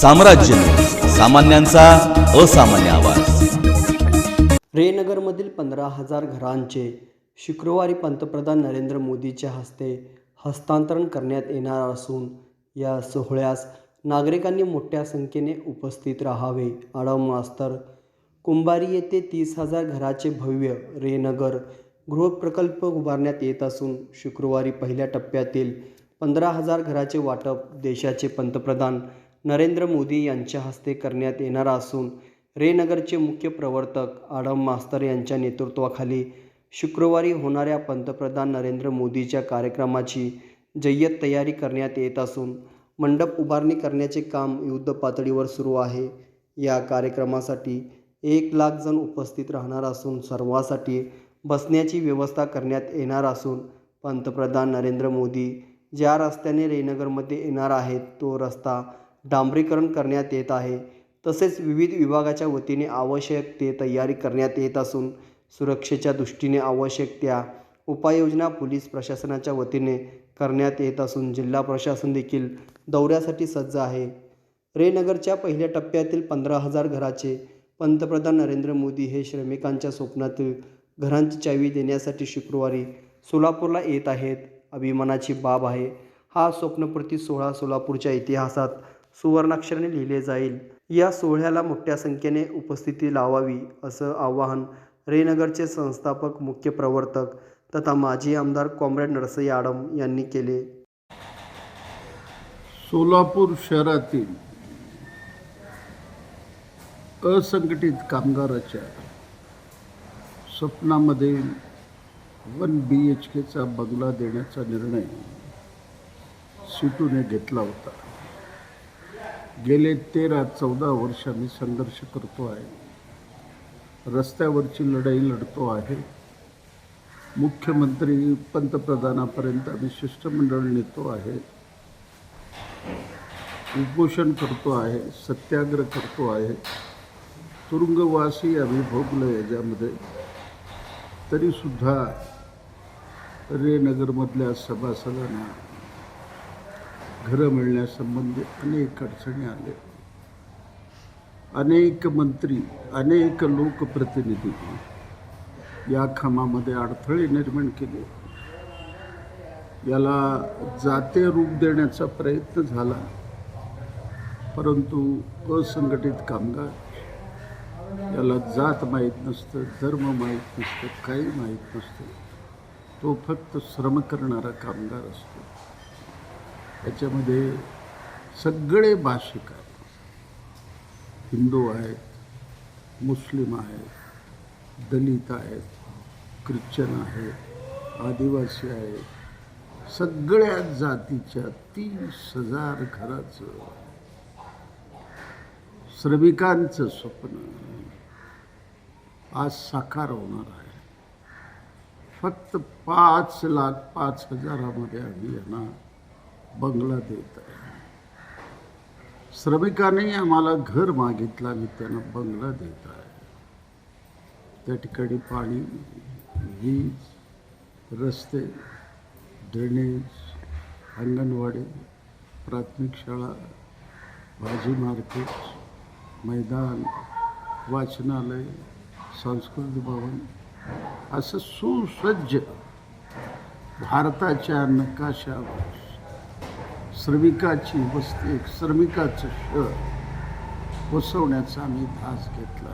साम्राज्य. सामान्यांचा असामान्य आवाज. रेनगरमधील पंधरा हजार घरांचे शुक्रवारी पंतप्रधान नरेंद्र मोदीच्या हस्ते हस्तांतरण करण्यात येणार असून या सोहळ्यास नागरिकांनी मोठ्या संख्येने उपस्थित राहावे आडव मास्तर. कुंभारी येथे तीस हजार घराचे भव्य रेनगर गृहप्रकल्प उभारण्यात येत असून शुक्रवारी पहिल्या टप्प्यातील पंधरा हजार घराचे वाटप देशाचे पंतप्रधान नरेंद्र मोदी यांच्या हस्ते करण्यात येणार असून रेनगरचे मुख्य प्रवर्तक आडम मास्तर यांच्या नेतृत्वाखाली शुक्रवारी होणाऱ्या पंतप्रधान नरेंद्र मोदीच्या कार्यक्रमाची जय्यत तयारी करण्यात येत असून मंडप उभारणी करण्याचे काम युद्ध पातळीवर सुरू आहे. या कार्यक्रमासाठी एक लाख जण उपस्थित राहणार असून सर्वासाठी बसण्याची व्यवस्था करण्यात येणार असून पंतप्रधान नरेंद्र मोदी ज्या रस्त्याने रेनगरमध्ये येणार आहेत तो रस्ता डांबरीकरण करण्यात येत आहे. तसेच विविध विभागाच्या वतीने आवश्यक ते तयारी करण्यात येत असून सुरक्षेच्या दृष्टीने आवश्यक त्या उपाययोजना पोलीस प्रशासनाच्या वतीने करण्यात येत असून जिल्हा प्रशासन देखील दौऱ्यासाठी सज्ज आहे. रेनगरच्या पहिल्या टप्प्यातील पंधरा हजार घराचे पंतप्रधान नरेंद्र मोदी हे श्रमिकांच्या स्वप्नातील घरांची चावी देण्यासाठी शुक्रवारी सोलापूरला येत आहेत. अभिमानाची बाब आहे. हा स्वप्नपूर्ती सोहळा सोलापूरच्या इतिहासात सुवर्णाक्षराने लिहिले जाईल. या सोहळ्याला मोठ्या संख्येने उपस्थिती लावावी असं आवाहन रेनगरचे संस्थापक मुख्य प्रवर्तक तथा माजी आमदार कॉम्रेड नरसई आडम यांनी केले. सोलापूर शहरातील असंघटित कामगाराच्या स्वप्नामध्ये वन बी एच केचा बंगला देण्याचा निर्णय सिटूने घेतला होता. गेले तेरा चौदा वर्ष मी संघर्ष करतो आहे. रस्त्यावरची लढाई लढतो आहे. मुख्यमंत्री पंतप्रधानापर्यंत आम्ही शिष्टमंडळ नेतो आहे. उपोषण करतो आहे सत्याग्रह करतो आहे. तुरुंगवासी आम्ही भोगलो याच्यामध्ये. तरीसुद्धा रेनगरमधल्या सभासदांना घरं मिळण्यासंबंधी अनेक अडचणी आले. अनेक मंत्री अनेक लोकप्रतिनिधी या कामामध्ये अडथळे निर्माण केले. याला जाते रूप देण्याचा प्रयत्न झाला परंतु असंघटित कामगार याला जात माहीत नसतं धर्म माहीत नसतं काही माहीत नसतं तो फक्त श्रम करणारा कामगार असतो. याच्यामध्ये सगळे भाषिक आहेत हिंदू आहेत मुस्लिम आहेत दलित आहेत ख्रिश्चन आहेत आदिवासी आहेत. सगळ्या जातीच्या तीस हजार घराचं श्रमिकांचं स्वप्न आज साकार होणार आहे. फक्त पाच लाख पाच हजारामध्ये आम्ही यांना बंगला देत आहे श्रमिकांनी आम्हाला घर मागितलं आणि त्यांना बंगला देत आहे. त्या ठिकाणी पाणी वीज रस्ते ड्रेनेज अंगणवाडी प्राथमिक शाळा भाजी मार्केट मैदान वाचनालय सांस्कृतिक भवन असं सुसज्ज भारताच्या नकाशावर श्रमिकाची वस्ती एक श्रमिकाचं शहर वसवण्याचा आम्ही धास घेतला.